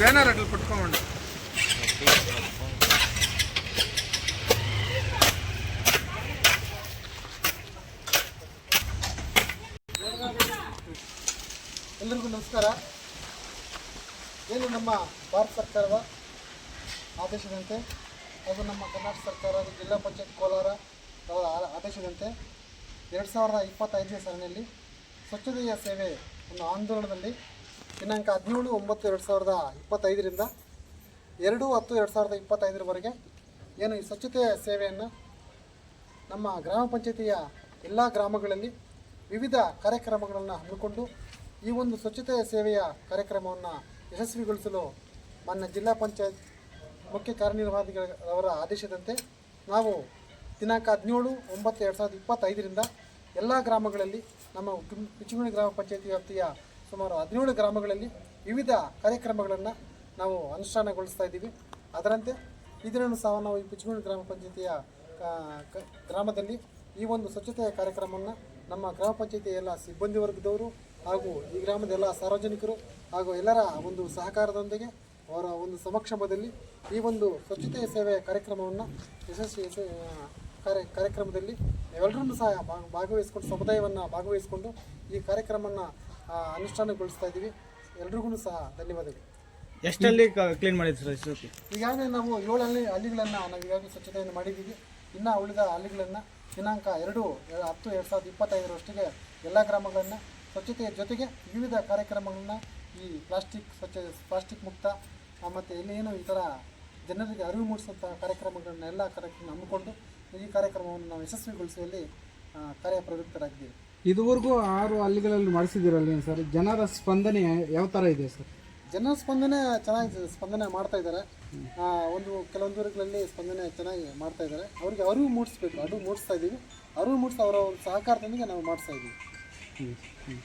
Banner అట్లా పట్టుకోమండి ಎಲ್ಲರಿಗೂ ನಮಸ್ಕಾರ ಏನು ನಮ್ಮ ಭಾರತ ಸರ್ಕಾರದ ಆದೇಶದಂತೆ ಹಾಗೂ ನಮ್ಮ ಕರ್ನಾಟಕ ಸರ್ಕಾರ ಹಾಗೂ ಜಿಲ್ಲಾ ಪಂಚಾಯತ್ ಕೋಲಾರ ಅವರ ಆ- ಆದೇಶದಂತೆ ಎರಡು ಸಾವಿರದ ಇಪ್ಪತ್ತೈದನೇ ಸಾಲಿನಲ್ಲಿ ಸ್ವಚ್ಛತೆಯ ಸೇವೆ ಒಂದು ಆಂದೋಲನದಲ್ಲಿ ದಿನಾಂಕ ಹದಿನೇಳು, ಒಂಬತ್ತು, ಎರಡು ಸಾವಿರದ ಇಪ್ಪತ್ತೈದರಿಂದ ಎರಡು, ಹತ್ತು, ಎರಡು ಸಾವಿರದ ಇಪ್ಪತ್ತೈದರವರೆಗೆ ಏನು ಈ ಸ್ವಚ್ಛತೆಯ ಸೇವೆಯನ್ನು ನಮ್ಮ ಗ್ರಾಮ ಪಂಚಾಯತಿಯ ಎಲ್ಲ ಗ್ರಾಮಗಳಲ್ಲಿ ವಿವಿಧ ಕಾರ್ಯಕ್ರಮಗಳನ್ನು ಹಮ್ಮಿಕೊಂಡು ಈ ಒಂದು ಸ್ವಚ್ಛತೆಯ ಸೇವೆಯ ಕಾರ್ಯಕ್ರಮವನ್ನು ಯಶಸ್ವಿಗೊಳಿಸಲು ಮಾನ್ಯ ಜಿಲ್ಲಾ ಪಂಚಾಯತ್ ಮುಖ್ಯ ಕಾರ್ಯನಿರ್ವಾಹಕರವರ ಆದೇಶದಂತೆ ನಾವು ದಿನಾಂಕ ಹದಿನೇಳು, ಒಂಬತ್ತು, ಎರಡು ಸಾವಿರದ ಇಪ್ಪತ್ತೈದರಿಂದ ಎಲ್ಲ ಗ್ರಾಮಗಳಲ್ಲಿ ನಮ್ಮ ಪಿಚುಗುಣಿ ಗ್ರಾಮ ಪಂಚಾಯತಿ ವ್ಯಾಪ್ತಿಯ ಸುಮಾರು ಹದಿನೇಳು ಗ್ರಾಮಗಳಲ್ಲಿ ವಿವಿಧ ಕಾರ್ಯಕ್ರಮಗಳನ್ನು ನಾವು ಅನುಷ್ಠಾನಗೊಳಿಸ್ತಾ ಇದ್ದೀವಿ. ಅದರಂತೆ ಇದನ್ನು ಸಹ ನಾವು ಈ ಪಿಚುಗುಣಿ ಗ್ರಾಮ ಪಂಚಾಯತಿಯ ಗ್ರಾಮದಲ್ಲಿ ಈ ಒಂದು ಸ್ವಚ್ಛತೆಯ ಕಾರ್ಯಕ್ರಮವನ್ನು ನಮ್ಮ ಗ್ರಾಮ ಪಂಚಾಯತಿಯ ಎಲ್ಲ ಸಿಬ್ಬಂದಿ ವರ್ಗದವರು ಹಾಗೂ ಈ ಗ್ರಾಮದ ಎಲ್ಲ ಸಾರ್ವಜನಿಕರು ಹಾಗೂ ಎಲ್ಲರ ಒಂದು ಸಹಕಾರದೊಂದಿಗೆ ಅವರ ಒಂದು ಸಮಕ್ಷಮದಲ್ಲಿ ಈ ಒಂದು ಸ್ವಚ್ಛತೆಯ ಸೇವೆಯ ಕಾರ್ಯಕ್ರಮವನ್ನು ಯಶಸ್ವಿ ಯಶ- ಕಾರ್ಯ, ಕಾರ್ಯಕ್ರಮದಲ್ಲಿ ಎಲ್ಲರನ್ನೂ ಸಹ ಭಾಗವಹಿಸ್ಕೊಂಡು, ಸಮುದಾಯವನ್ನು ಭಾಗವಹಿಸಿಕೊಂಡು ಈ ಕಾರ್ಯಕ್ರಮವನ್ನು ಅನುಷ್ಠಾನಗೊಳಿಸ್ತಾ ಇದ್ದೀವಿ. ಎಲ್ರಿಗೂ ಸಹ ಧನ್ಯವಾದಗಳು. ಎಷ್ಟಲ್ಲಿ ಕ್ಲೀನ್ ಮಾಡಿದ್ರಿ ಸರ್ ಈಗಾಗಲೇ ನಾವು ಏಳು ಹಳ್ಳಿ ಹಳ್ಳಿಗಳನ್ನು ನಾವು ಈಗಾಗಲೇ ಸ್ವಚ್ಛತೆಯನ್ನು ಮಾಡಿದ್ದೀವಿ. ಇನ್ನು ಉಳಿದ ಹಳ್ಳಿಗಳನ್ನು ದಿನಾಂಕ ಎರಡು ಹತ್ತು ಎರಡು ಸಾವಿರದ ಇಪ್ಪತ್ತೈದರಷ್ಟಿಗೆ ಎಲ್ಲ ಗ್ರಾಮಗಳನ್ನು ಸ್ವಚ್ಛತೆಯ ಜೊತೆಗೆ ವಿವಿಧ ಕಾರ್ಯಕ್ರಮಗಳನ್ನು ಈ ಪ್ಲಾಸ್ಟಿಕ್ ಸ್ವಚ್ಛ ಪ್ಲಾಸ್ಟಿಕ್ ಮುಕ್ತ ಮತ್ತು ಇನ್ನೇನು ಈ ಥರ ಜನರಿಗೆ ಅರಿವು ಮೂಡಿಸುವಂಥ ಕಾರ್ಯಕ್ರಮಗಳನ್ನೆಲ್ಲ ಕಾರ್ಯಕ್ರಮ ಹಮ್ಮಿಕೊಂಡು ಈ ಕಾರ್ಯಕ್ರಮವನ್ನು ನಾವು ಯಶಸ್ವಿಗೊಳಿಸುವಲ್ಲಿ ಕಾರ್ಯಪ್ರವೃತ್ತರಾಗಿದ್ದೀವಿ. ಇದುವರೆಗೂ ಆರು ಹಳ್ಳಿಗಳಲ್ಲಿ ಮಾಡಿಸಿದಿರಲ್ಲ ಸರ್? ಜನರ ಸ್ಪಂದನೆ ಯಾವ ಥರ ಇದೆ ಸರ್? ಜನ ಸ್ಪಂದನೆ ಚೆನ್ನಾಗಿ ಸ್ಪಂದನೆ ಮಾಡ್ತಾ ಇದ್ದಾರೆ. ಒಂದು ಕೆಲವೊಂದು ಊರುಗಳಲ್ಲಿ ಸ್ಪಂದನೆ ಚೆನ್ನಾಗಿ ಮಾಡ್ತಾ ಇದ್ದಾರೆ. ಅವರಿಗೆ ಅರಿವು ಮೂಡಿಸ್ಬೇಕು ಅರಿವು ಮೂಡಿಸ್ತಾ ಇದ್ದೀವಿ. ಅರಿವು ಮೂಡಿಸ್ತಾ ಅವರ ಒಂದು ಸಹಕಾರದೊಂದಿಗೆ ನಾವು ಮಾಡಿಸ್ತಾ ಇದ್ದೀವಿ. ಹ್ಞೂ ಹ್ಞೂ